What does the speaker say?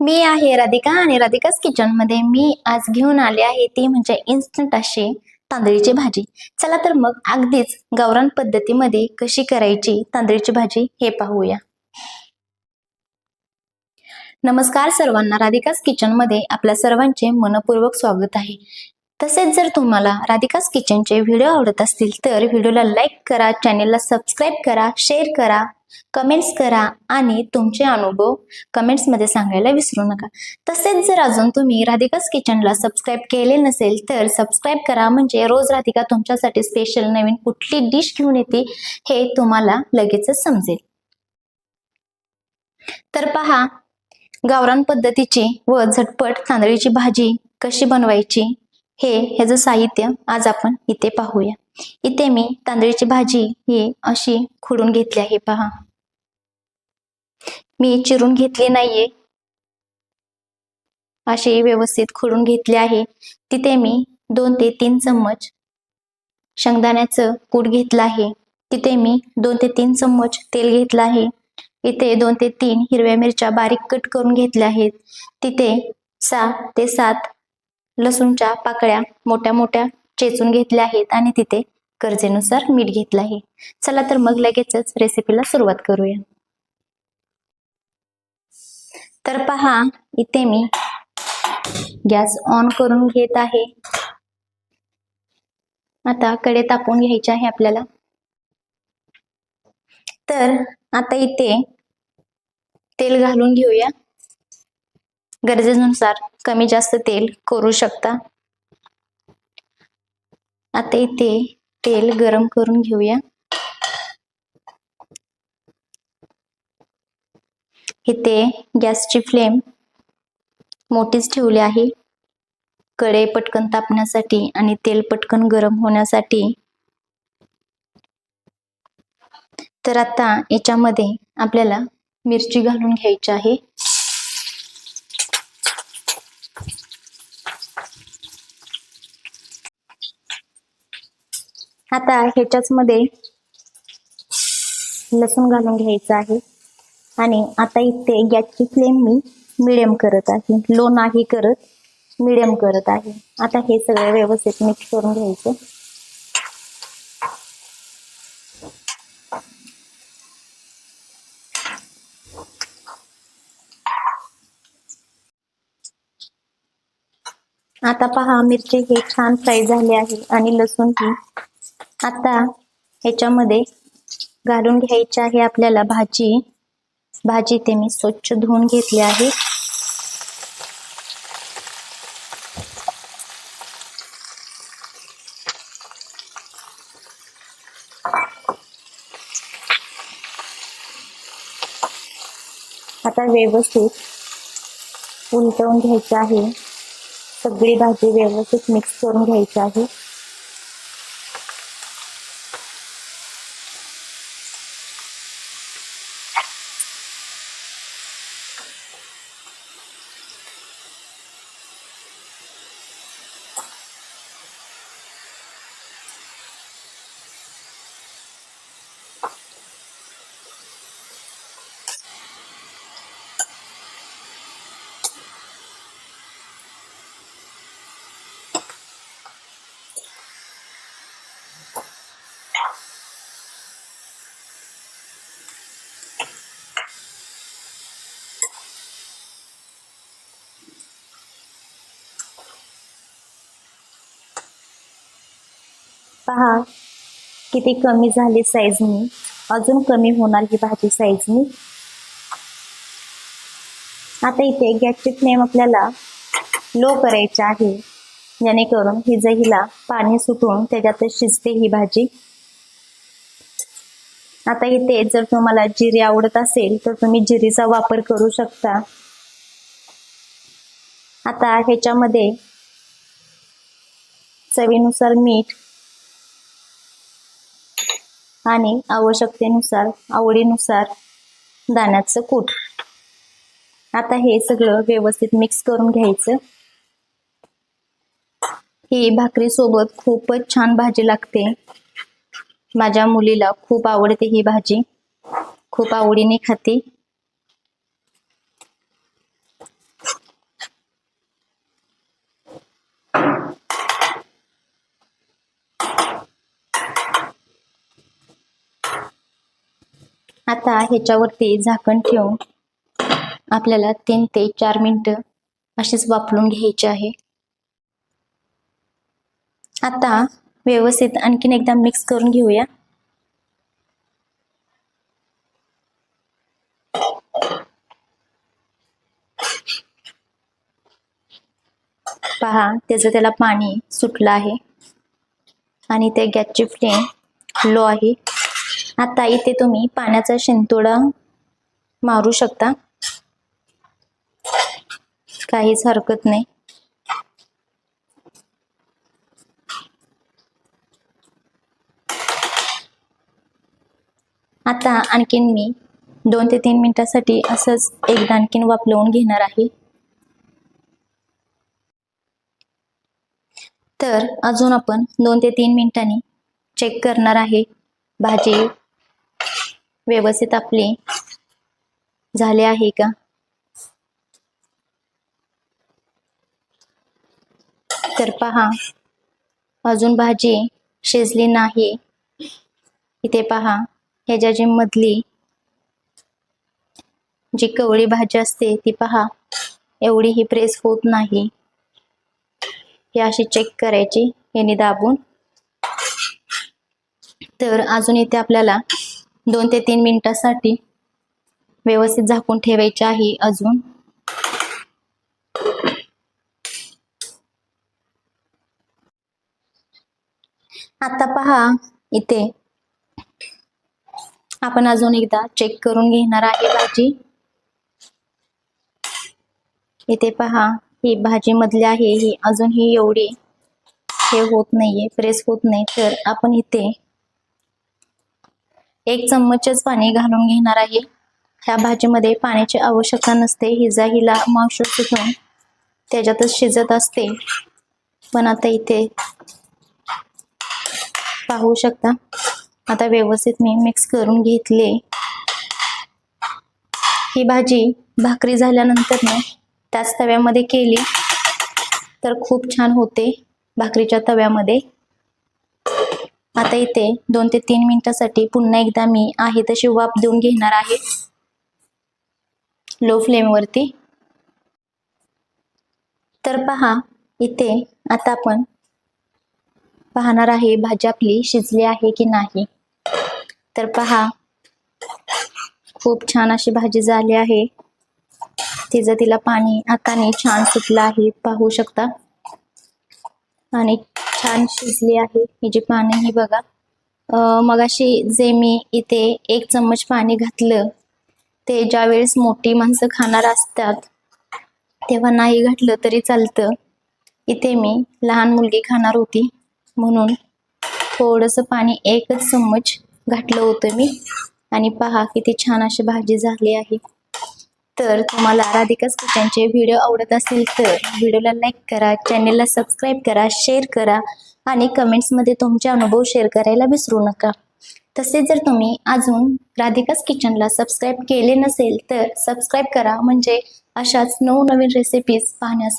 मी आहे राधिका आणि राधिकाच किचनमध्ये मी आज घेऊन आले आहे ती म्हणजे इन्स्टंट अशी तांदळीची भाजी. चला तर मग अगदीच गावरान पद्धतीमध्ये कशी करायची तांदळीची भाजी हे पाहूया. नमस्कार सर्वांना राधिकाच किचनमध्ये आपल्या सर्वांचे मनपूर्वक स्वागत आहे. तसेच जर तुम्हाला राधिकाच किचनचे व्हिडिओ आवडत असतील तर व्हिडिओला लाईक करा चॅनेलला सबस्क्राईब करा शेअर करा कमेंट्स करा आणि तुमचे अनुभव कमेंट्समध्ये सांगायला विसरू नका. तसेच जर अजून तुम्ही राधिकाच किचनला सबस्क्राईब केले नसेल तर सबस्क्राईब करा. म्हणजे रोज राधिका तुमच्यासाठी स्पेशल नवीन कुठली डिश घेऊन येते हे तुम्हाला लगेचच समजेल. तर पहा गावरान पद्धतीची व झटपट तांदळीची भाजी कशी बनवायची? हे ह्याचं साहित्य आज आपण इथे पाहूया. इथे मी तांदळीची भाजी ही अशी खुडून घेतली आहे पहा. मी चिरून घेतली नाहीये. अशी व्यवस्थित खुडून घेतली आहे. तिथे मी दोन ते तीन चम्मच शेंगदाण्याचं कूट घेतलं आहे. तिथे मी दोन ते तीन चम्मच तेल घेतलं आहे. इथे दोन ते तीन हिरव्या मिरच्या बारीक कट करून घेतल्या आहेत. तिथे सहा ते सात लसूणच्या पाकळ्या मोठ्या मोठ्या चेचून घेतल्या आहेत आणि तिथे गरजेनुसार मीठ घेतलं आहे. चला तर मग लगेचच रेसिपीला सुरुवात करूया. तर पहा इथे मी गॅस ऑन करून घेत आहे. आता कडे तापवून घ्यायचे आहे आपल्याला. तर आता इथे तेल घालून घेऊया. गरजेनुसार कमी जास्त तेल करू शकता? आता इथे तेल गरम करून घेऊया. इथे गॅसची फ्लेम मोठीच ठेवली आहे. कडे पटकन तापण्यासाठी आणि तेल पटकन गरम होण्यासाठी. तर आता याच्यामध्ये आपल्याला मिरची घालून घ्यायची आहे. आता ह्याच्याच मध्ये लसूण घालून घ्यायचं आहे. आणि आता इथे गॅसची फ्लेम मी मिडियम करत आहे. लो नाही करत मिडियम करत आहे. आता हे सगळं व्यवस्थित मिक्स करून घ्यायचं. आता पहा मिरची हे छान फ्राय झाले आहे आणि लसूण ही आता ह्याच्यामध्ये घालून घ्यायची आहे आपल्याला भाजी. भाजी ते मी स्वच्छ धुवून घेतली आहे. आता व्यवस्थित उलटवून घ्यायचं आहे. सगळी भाजी व्यवस्थित मिक्स करून घ्यायची आहे. पहा किती कमी झाली साईजनी अजून कमी होणार ही भाजी साईजनी आता इथे गॅसची फ्लेम आपल्याला लो करायची आहे. जेणेकरून ही हिला पाणी सुटून त्याच्यात शिजते ही भाजी. आता इथे जर तुम्हाला जिरे आवडत असेल तर तुम्ही जिरीचा वापर करू शकता. आता ह्याच्यामध्ये चवीनुसार मीठ आणि आवश्यकतेनुसार आवडीनुसार दाण्याचं कूट. आता हे सगळं व्यवस्थित मिक्स करून घ्यायचं. ही भाकरी सोबत खूपच छान भाजी लागते. माझ्या मुलीला खूप आवडते ही भाजी. खूप आवडीने खाते. आता ह्याच्यावरती झाकण ठेवून आपल्याला तीन ते चार मिनटं अशीच वापरून घ्यायचे आहे. आता व्यवस्थित आणखीन एकदा मिक्स करून घेऊया. पहा त्याचं त्याला पाणी सुटलं आहे. आणि त्या गॅसची फ्लेम लो आहे. आता इथे तुम्ही पाण्याचा शिंतोडा मारू शकता. काहीच हरकत नाही. आता आणखीन मी दोन ते तीन मिनिटासाठी असंच एकदा आणखीन वापलवून घेणार आहे. तर अजून आपण दोन ते तीन मिनिटांनी चेक करणार आहे. भाजी व्यवस्थित आपले झाले आहे का? तर पहा अजून भाजी शिजली नाही. इथे पहा ह्याच्या जी मधली जी कवळी भाजी असते ती पहा एवढी ही प्रेस होत नाही. ही अशी चेक करायची याने दाबून. तर अजून इथे आपल्याला दोन ते तीन मिनिटासाठी व्यवस्थित झाकून ठेवायचे आहे अजून. आता पहा इथे आपण अजून एकदा चेक करून घेणार आहे भाजी. इथे पहा ही भाजी मधली आहे ही अजून ही एवढी हे होत नाहीये प्रेस होत नाही. तर आपण इथे एक चम्मचच पाणी घालून घेणार आहे. ह्या भाजीमध्ये पाण्याची आवश्यकता नसते. हिजा हिला मांस सुटून त्याच्यातच शिजत असते. पण आता इथे पाहू शकता. आता व्यवस्थित मी मिक्स करून घेतले. ही भाजी भाकरी झाल्यानंतर ना त्याच तव्यामध्ये केली तर खूप छान होते भाकरीच्या तव्यामध्ये. आता इथे दोन ते तीन मिनिटासाठी पुन्हा एकदा मी आहे तशी वाफ देऊन घेणार आहे. लो फ्लेमवरती तर पहा इथे आता आपण पाहणार आहे भाजी आपली शिजली आहे की नाही. तर पहा खूप छान अशी भाजी झाली आहे. तिचं तिला पाणी हाताने छान सुटलं आहे पाहू शकता. आणि छान शिजली आहे जी पाणी ही बघा. मगाशी जे मी इथे एक चम्मच पाणी घातलं ते ज्यावेळेस मोठी माणसं खाणार असतात तेव्हा नाही घातलं तरी चालतं. इथे मी लहान मुलगी खाणार होती म्हणून थोडंसं पाणी एकच चम्मच घातलं होतं मी. आणि पहा किती छान अशी भाजी झाली आहे. तर तुम्हाला राधिकाच किचनचे व्हिडिओ आवडत असतील तर व्हिडिओला लाईक करा चॅनेलला सबस्क्राईब करा शेअर करा आणि कमेंट्समध्ये तुमचे अनुभव शेअर करायला विसरू नका. तसेच जर तुम्ही अजून राधिकाच किचनला सबस्क्राईब केले नसेल तर सबस्क्राईब करा. म्हणजे अशाच नवनवीन रेसिपीज पाहण्यासाठी